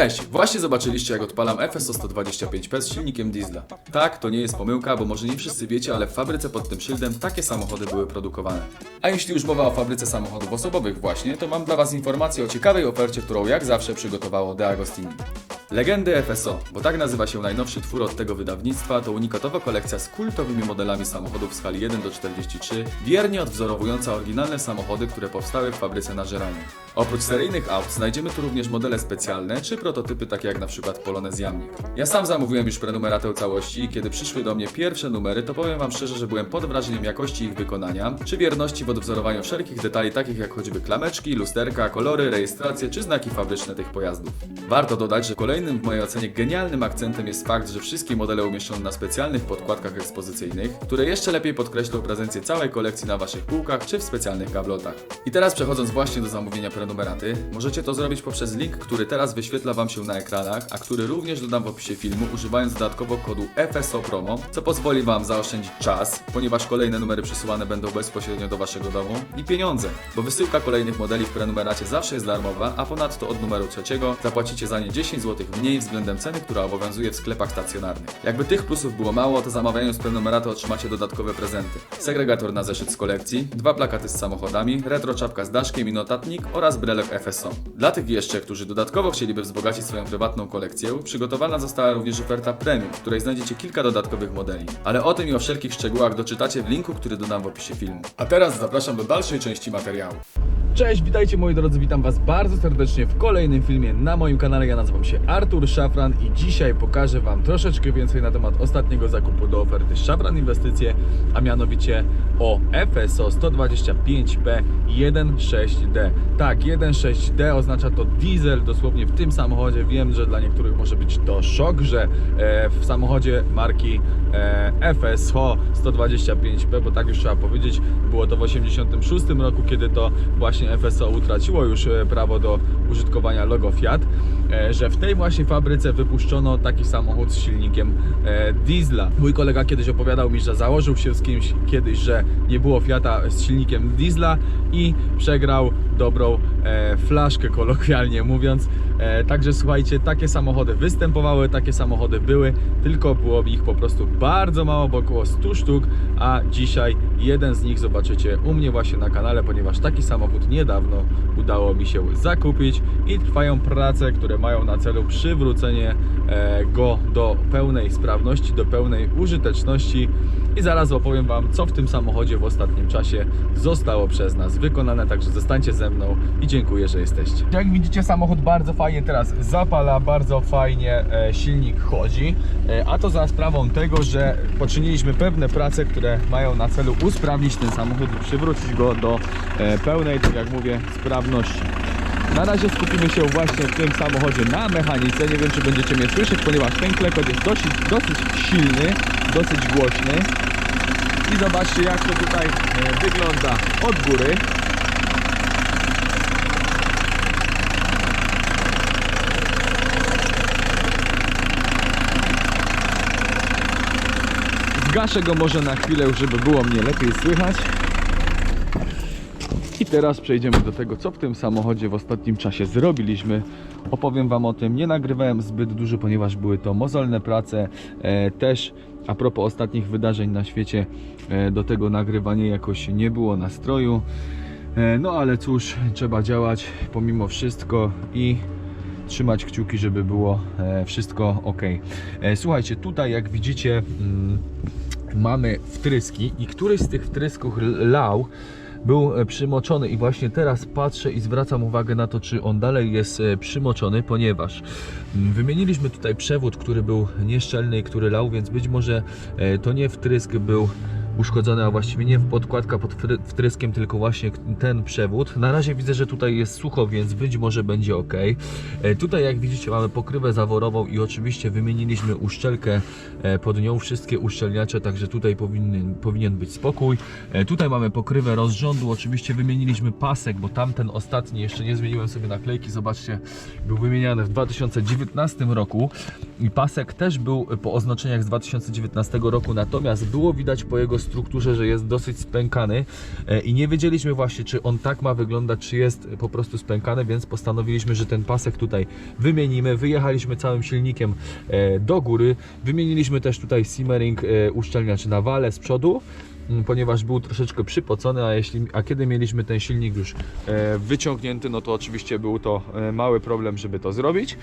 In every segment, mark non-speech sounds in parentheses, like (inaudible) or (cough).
Cześć! Właśnie zobaczyliście jak odpalam FSO 125P z silnikiem diesla. Tak, to nie jest pomyłka, bo może nie wszyscy wiecie, ale w fabryce pod tym szyldem takie samochody były produkowane. A jeśli już mowa o fabryce samochodów osobowych właśnie, to mam dla Was informację o ciekawej ofercie, którą jak zawsze przygotowało De Agostini. Legendy FSO, bo tak nazywa się najnowszy twór od tego wydawnictwa, to unikatowa kolekcja z kultowymi modelami samochodów w skali 1 do 43, wiernie odwzorowująca oryginalne samochody, które powstały w fabryce na Żeraniu. Oprócz seryjnych aut znajdziemy tu również modele specjalne, czy prototypy takie jak na przykład Polonez Jamnik. Ja sam zamówiłem już prenumeratę całości i kiedy przyszły do mnie pierwsze numery, to powiem Wam szczerze, że byłem pod wrażeniem jakości ich wykonania, czy wierności w odwzorowaniu wszelkich detali takich jak choćby klameczki, lusterka, kolory, rejestracje czy znaki fabryczne tych pojazdów. Warto dodać, że kolejnym w mojej ocenie genialnym akcentem jest fakt, że wszystkie modele umieszczono na specjalnych podkładkach ekspozycyjnych, które jeszcze lepiej podkreślą prezencję całej kolekcji na Waszych półkach czy w specjalnych gablotach. I teraz przechodząc właśnie do zamówienia prenumeraty, możecie to zrobić poprzez link, który teraz wyświetla Wam się na ekranach, a który również dodam w opisie filmu, używając dodatkowo kodu FSO Promo, co pozwoli Wam zaoszczędzić czas, ponieważ kolejne numery przesyłane będą bezpośrednio do Waszego domu i pieniądze, bo wysyłka kolejnych modeli w prenumeracie zawsze jest darmowa, a ponadto od numeru trzeciego zapłacicie za nie 10 zł mniej względem ceny, która obowiązuje w sklepach stacjonarnych. Jakby tych plusów było mało, to zamawiając prenumeraty otrzymacie dodatkowe prezenty. Segregator na zeszyt z kolekcji, dwa plakaty z samochodami, retro czapka z daszkiem i notatnik oraz brelek FSO. Dla tych jeszcze, którzy dodatkowo chcieliby wzbogacić swoją prywatną kolekcję, przygotowana została również oferta premium, w której znajdziecie kilka dodatkowych modeli. Ale o tym i o wszelkich szczegółach doczytacie w linku, który dodam w opisie filmu. A teraz zapraszam do dalszej części materiału. Cześć, witajcie moi drodzy, witam was bardzo serdecznie w kolejnym filmie na moim kanale. Ja nazywam się Artur Szafran i dzisiaj pokażę wam troszeczkę więcej na temat ostatniego zakupu do oferty Szafran Inwestycje, a mianowicie o FSO 125P 1.6D. Tak, 1.6D oznacza to diesel, dosłownie w tym samochodzie. Wiem, że dla niektórych może być to szok, że e, w samochodzie marki e, FSO 125P, bo tak już trzeba powiedzieć, było to w 86 roku, kiedy to właśnie FSO utraciło już e, prawo do użytkowania logo Fiat, e, że w tej właśnie fabryce wypuszczono taki samochód z silnikiem e, diesla. Mój kolega kiedyś opowiadał mi, że założył się z kimś kiedyś, że nie było Fiata z silnikiem diesla i przegrał dobrą flaszkę, kolokwialnie mówiąc. Także słuchajcie, takie samochody występowały, takie samochody były, tylko było ich po prostu bardzo mało, bo około 100 sztuk, a dzisiaj jeden z nich zobaczycie u mnie właśnie na kanale, ponieważ taki samochód niedawno udało mi się zakupić i trwają prace, które mają na celu przywrócenie e, go do pełnej sprawności, do pełnej użyteczności i zaraz opowiem Wam, co w tym samochodzie w ostatnim czasie zostało przez nas wykonane, także zostańcie ze mną i dziękuję, że jesteście. Jak widzicie, samochód bardzo fajnie teraz zapala, bardzo fajnie e, silnik chodzi, e, a to za sprawą tego, że poczyniliśmy pewne prace, które mają na celu usprawnić ten samochód i przywrócić go do pełnej, tak jak mówię, sprawności. Na razie skupimy się właśnie w tym samochodzie na mechanice. Nie wiem, czy będziecie mnie słyszeć, ponieważ ten klekot jest dosyć, dosyć silny, dosyć głośny. I zobaczcie, jak to tutaj e, wygląda od góry. Zgaszę go może na chwilę, żeby było mnie lepiej słychać. Teraz przejdziemy do tego, co w tym samochodzie w ostatnim czasie zrobiliśmy. Opowiem Wam o tym. Nie nagrywałem zbyt dużo, ponieważ były to mozolne prace. E, też a propos ostatnich wydarzeń na świecie, e, do tego nagrywania jakoś nie było nastroju. E, no ale cóż, trzeba działać pomimo wszystko i trzymać kciuki, żeby było e, wszystko ok. E, słuchajcie, tutaj jak widzicie. Mm, mamy wtryski i któryś z tych wtrysków lał był e, przymoczony. I właśnie teraz patrzę i zwracam uwagę na to, czy on dalej jest e, przymoczony, ponieważ mm, wymieniliśmy tutaj przewód, który był nieszczelny i który lał, więc być może e, to nie wtrysk był uszkodzony, a właściwie nie podkładka pod wtry- wtryskiem, tylko właśnie ten przewód. Na razie widzę, że tutaj jest sucho, więc być może będzie ok. E, Tutaj jak widzicie mamy pokrywę zaworową i oczywiście wymieniliśmy uszczelkę e, pod nią, wszystkie uszczelniacze, także tutaj powinien, powinien być spokój. E, Tutaj mamy pokrywę rozrządu, oczywiście wymieniliśmy pasek, bo tamten ostatni, jeszcze nie zmieniłem sobie naklejki, zobaczcie, był wymieniany w 2019 roku i pasek też był po oznaczeniach z 2019 roku, natomiast było widać po jego strukturze, że jest dosyć spękany e, i nie wiedzieliśmy właśnie, czy on tak ma wyglądać, czy jest po prostu spękany, więc postanowiliśmy, że ten pasek tutaj wymienimy. Wyjechaliśmy całym silnikiem e, do góry, wymieniliśmy też tutaj simmering e, uszczelniacz na wale z przodu, ponieważ był troszeczkę przypocony, a, jeśli, a kiedy mieliśmy ten silnik już e, wyciągnięty, no to oczywiście był to e, mały problem, żeby to zrobić.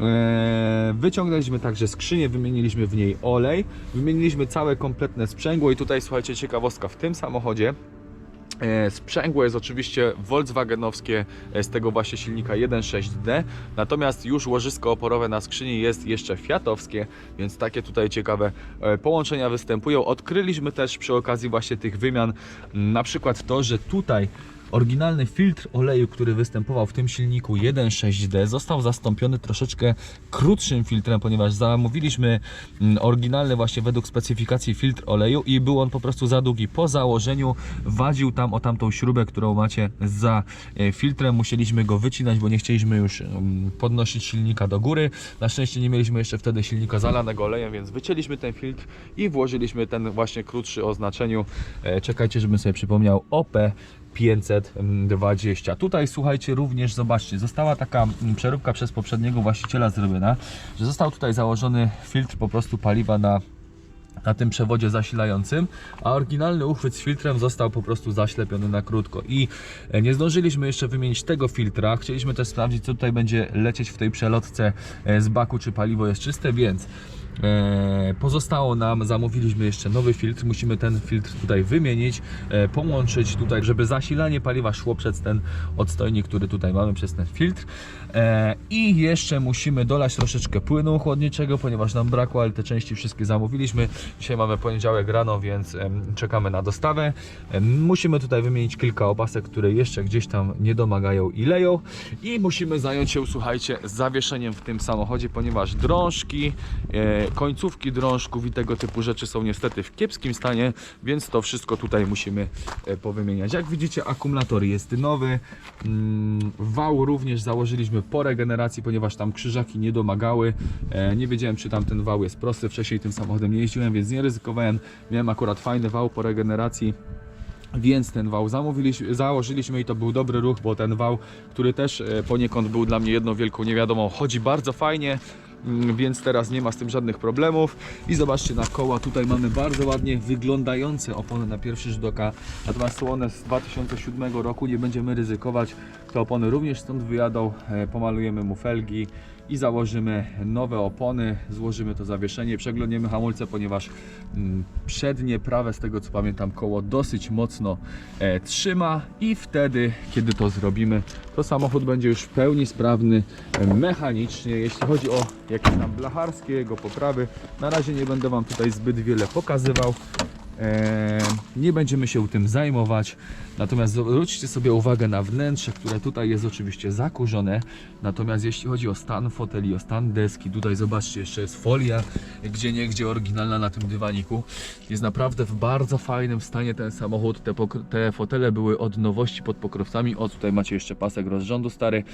E, wyciągnęliśmy także skrzynię, wymieniliśmy w niej olej, wymieniliśmy całe kompletne sprzęgło i tutaj słuchajcie ciekawostka, w tym samochodzie Sprzęgło jest oczywiście Volkswagenowskie e, z tego właśnie silnika 1.6D, natomiast już łożysko oporowe na skrzyni jest jeszcze Fiatowskie, więc takie tutaj ciekawe e, połączenia występują. Odkryliśmy też przy okazji właśnie tych wymian na przykład to, że tutaj Oryginalny filtr oleju, który występował w tym silniku 1.6D został zastąpiony troszeczkę krótszym filtrem, ponieważ zamówiliśmy mm, oryginalny właśnie według specyfikacji filtr oleju i był on po prostu za długi. Po założeniu wadził tam o tamtą śrubę, którą macie za e, filtrem. Musieliśmy go wycinać, bo nie chcieliśmy już mm, podnosić silnika do góry. Na szczęście nie mieliśmy jeszcze wtedy silnika zalanego olejem, więc wycięliśmy ten filtr i włożyliśmy ten właśnie krótszy o znaczeniu. E, Czekajcie, żebym sobie przypomniał OP 520. Tutaj słuchajcie, również zobaczcie, została taka mm, przeróbka przez poprzedniego właściciela zrobiona, że został tutaj założony filtr po prostu paliwa na na tym przewodzie zasilającym, a oryginalny uchwyt z filtrem został po prostu zaślepiony na krótko i e, nie zdążyliśmy jeszcze wymienić tego filtra. Chcieliśmy też sprawdzić, co tutaj będzie lecieć w tej przelotce e, z baku, czy paliwo jest czyste, więc Pozostało nam, zamówiliśmy jeszcze nowy filtr. Musimy ten filtr tutaj wymienić, e, połączyć tutaj, żeby zasilanie paliwa szło przez ten odstojnik, który tutaj mamy, przez ten filtr. E, I jeszcze musimy dolać troszeczkę płynu chłodniczego, ponieważ nam brakło, ale te części wszystkie zamówiliśmy. Dzisiaj mamy poniedziałek rano, więc czekamy na dostawę. Musimy tutaj wymienić kilka opasek, które jeszcze gdzieś tam nie domagają i leją. I musimy zająć się, słuchajcie, zawieszeniem w tym samochodzie, ponieważ drążki, e, końcówki drążków i tego typu rzeczy są niestety w kiepskim stanie, więc to wszystko tutaj musimy e, powymieniać. Jak widzicie, akumulator jest nowy. Mm, Wał również założyliśmy po regeneracji, ponieważ tam krzyżaki nie domagały. E, Nie wiedziałem, czy tam ten wał jest prosty. Wcześniej tym samochodem nie jeździłem, więc nie ryzykowałem. Miałem akurat fajny wał po regeneracji. Więc ten wał zamówiliśmy, założyliśmy i to był dobry ruch, bo ten wał, który też e, poniekąd był dla mnie jedną wielką niewiadomą, chodzi bardzo fajnie, mm, więc teraz nie ma z tym żadnych problemów. I zobaczcie na koła, tutaj mamy bardzo ładnie wyglądające opony na pierwszy rzut oka, natomiast są one z 2007 roku, nie będziemy ryzykować, te opony również stąd wyjadą, e, pomalujemy mu felgi i założymy nowe opony, złożymy to zawieszenie, przeglądniemy hamulce, ponieważ mm, przednie, prawe, z tego co pamiętam, koło dosyć mocno e, trzyma i wtedy, kiedy to zrobimy, to samochód będzie już w pełni sprawny e, mechanicznie. Jeśli chodzi o jakieś tam blacharskie jego poprawy, na razie nie będę Wam tutaj zbyt wiele pokazywał. Nie będziemy się tym zajmować. Natomiast zwróćcie sobie uwagę na wnętrze, które tutaj jest oczywiście zakurzone. Natomiast jeśli chodzi o stan foteli, o stan deski, tutaj zobaczcie, jeszcze jest folia, gdzie nie gdzie oryginalna na tym dywaniku. Jest naprawdę w bardzo fajnym stanie ten samochód. Te, te fotele były od nowości pod pokrowcami. O, tutaj macie jeszcze pasek rozrządu stary.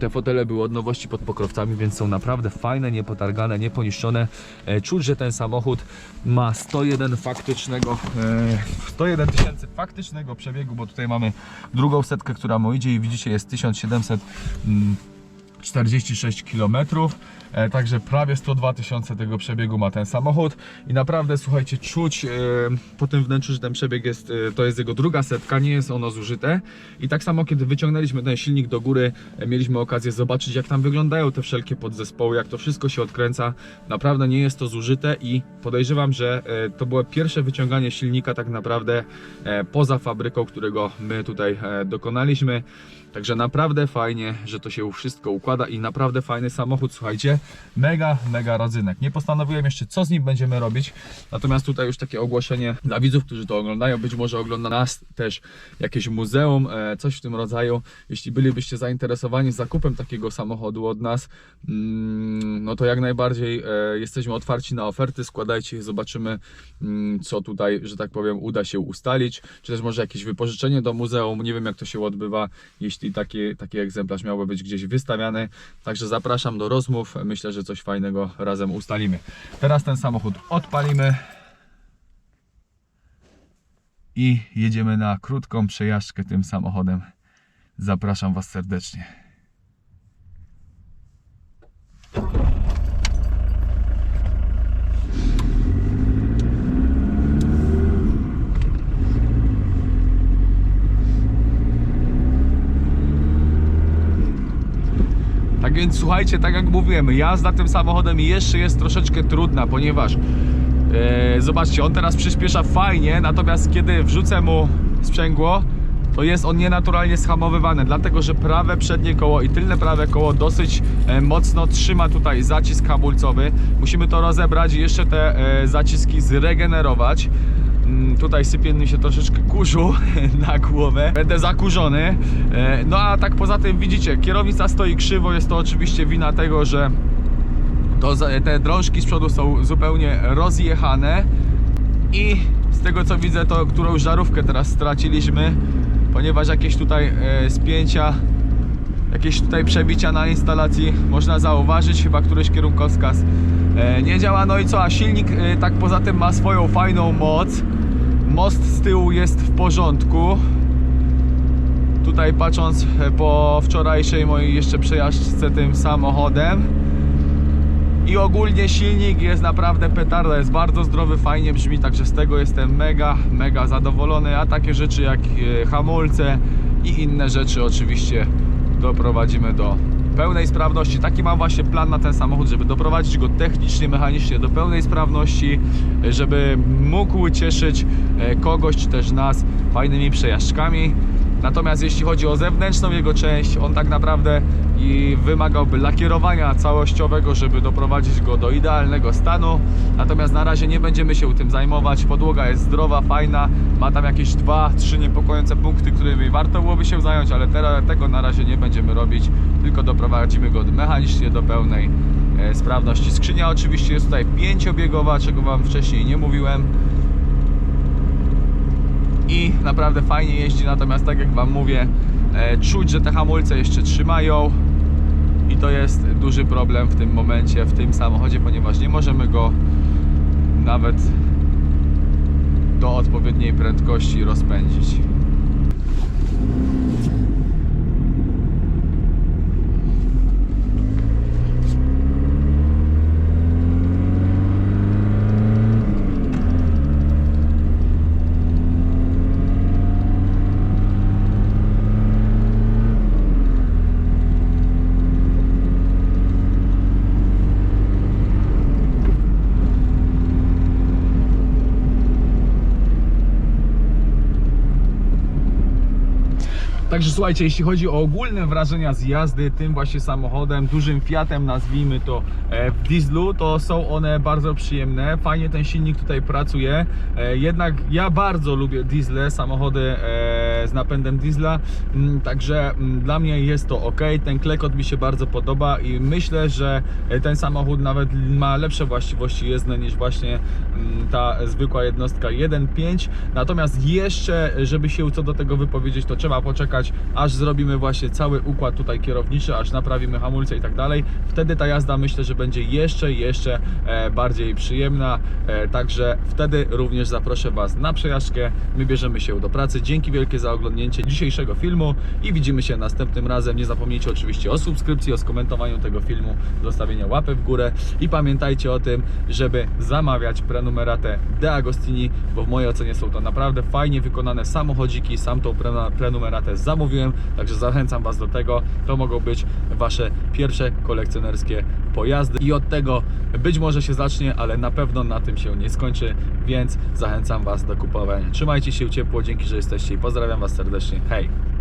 Te fotele były od nowości pod pokrowcami, więc są naprawdę fajne, niepotargane, nieponiszczone. E, czuć, że ten samochód ma 101 faktycznego, e, 101 tysięcy faktycznego przebiegu, bo tutaj mamy drugą setkę, która mu idzie i widzicie jest 1700 mm, 46 km, e, także prawie 102 tysiące tego przebiegu ma ten samochód. I naprawdę słuchajcie, czuć e, po tym wnętrzu, że ten przebieg jest, e, to jest jego druga setka, nie jest ono zużyte. I tak samo kiedy wyciągnęliśmy ten silnik do góry, mieliśmy okazję zobaczyć jak tam wyglądają te wszelkie podzespoły, jak to wszystko się odkręca, naprawdę nie jest to zużyte i podejrzewam, że to było pierwsze wyciąganie silnika tak naprawdę poza fabryką, którego my tutaj dokonaliśmy. Także naprawdę fajnie, że to się wszystko układa i naprawdę fajny samochód, słuchajcie, mega, mega rodzynek. Nie postanowiłem jeszcze co z nim będziemy robić, natomiast tutaj już takie ogłoszenie dla widzów, którzy to oglądają, być może ogląda nas też jakieś muzeum, e, coś w tym rodzaju. Jeśli bylibyście zainteresowani zakupem takiego samochodu od nas, mm, no to jak najbardziej e, jesteśmy otwarci na oferty, składajcie je, zobaczymy mm, co tutaj, że tak powiem, uda się ustalić, czy też może jakieś wypożyczenie do muzeum, nie wiem jak to się odbywa, jeśli taki, taki egzemplarz miałby być gdzieś wystawiany. Także zapraszam do rozmów. Myślę, że coś fajnego razem ustalimy. Teraz ten samochód odpalimy. i jedziemy na krótką przejażdżkę tym samochodem. Zapraszam Was serdecznie. Tak więc słuchajcie, tak jak mówiłem, jazda tym samochodem jeszcze jest troszeczkę trudna, ponieważ e, zobaczcie, on teraz przyspiesza fajnie, natomiast kiedy wrzucę mu sprzęgło, to jest on nienaturalnie shamowywany, dlatego że prawe przednie koło i tylne prawe koło dosyć e, mocno trzyma tutaj zacisk hamulcowy. Musimy to rozebrać i jeszcze te e, zaciski zregenerować. Mm, Tutaj sypie mi się troszeczkę kurzu (laughs) na głowę. Będę zakurzony. E, No a tak poza tym widzicie, kierownica stoi krzywo. Jest to oczywiście wina tego, że to, te drążki z przodu są zupełnie rozjechane. I z tego co widzę, to którą żarówkę teraz straciliśmy, ponieważ jakieś tutaj e, spięcia, jakieś tutaj przebicia na instalacji można zauważyć, chyba któryś kierunkowskaz nie działa. No i co, a silnik e, tak poza tym ma swoją fajną moc. Most z tyłu jest w porządku. Tutaj patrząc e, po wczorajszej mojej jeszcze przejażdżce tym samochodem, i ogólnie silnik jest naprawdę petarda, jest bardzo zdrowy, fajnie brzmi, także z tego jestem mega, mega zadowolony, a takie rzeczy jak e, hamulce i inne rzeczy oczywiście doprowadzimy do pełnej sprawności. Taki mam właśnie plan na ten samochód, żeby doprowadzić go technicznie, mechanicznie do pełnej sprawności, żeby mógł cieszyć e, kogoś czy też nas fajnymi przejażdżkami. Natomiast jeśli chodzi o zewnętrzną jego część, on tak naprawdę i wymagałby lakierowania całościowego, żeby doprowadzić go do idealnego stanu. Natomiast na razie nie będziemy się tym zajmować. Podłoga jest zdrowa, fajna, ma tam jakieś dwa, trzy niepokojące punkty, którymi warto byłoby się zająć, ale te, tego na razie nie będziemy robić, tylko doprowadzimy go mechanicznie do pełnej e, sprawności. Skrzynia oczywiście jest tutaj pięciobiegowa, czego Wam wcześniej nie mówiłem i naprawdę fajnie jeździ, natomiast tak jak Wam mówię, e, czuć, że te hamulce jeszcze trzymają i to jest duży problem w tym momencie, w tym samochodzie, ponieważ nie możemy go nawet do odpowiedniej prędkości rozpędzić. Także słuchajcie, jeśli chodzi o ogólne wrażenia z jazdy tym właśnie samochodem, dużym Fiatem nazwijmy to e, w dieslu, to są one bardzo przyjemne. Fajnie ten silnik tutaj pracuje. E, Jednak ja bardzo lubię diesle, samochody e, z napędem diesla, Mm, także mm, dla mnie jest to ok. Ten klekot mi się bardzo podoba i myślę, że ten samochód nawet ma lepsze właściwości jezdne niż właśnie mm, ta zwykła jednostka 1.5. Natomiast jeszcze, żeby się co do tego wypowiedzieć, to trzeba poczekać, aż zrobimy właśnie cały układ tutaj kierowniczy, aż naprawimy hamulce i tak dalej. Wtedy ta jazda myślę, że będzie jeszcze, jeszcze e, bardziej przyjemna. E, Także wtedy również zaproszę Was na przejażdżkę. My bierzemy się do pracy. Dzięki wielkie za oglądnięcie dzisiejszego filmu i widzimy się następnym razem. Nie zapomnijcie oczywiście o subskrypcji, o skomentowaniu tego filmu, zostawienia łapy w górę i pamiętajcie o tym, żeby zamawiać prenumeratę De Agostini, bo w mojej ocenie są to naprawdę fajnie wykonane samochodziki. Sam tą pre- prenumeratę zamówiłem, także zachęcam Was do tego. To mogą być Wasze pierwsze kolekcjonerskie pojazdy i od tego być może się zacznie, ale na pewno na tym się nie skończy, więc zachęcam Was do kupowania. Trzymajcie się ciepło, dzięki, że jesteście i pozdrawiam Was serdecznie. Hej!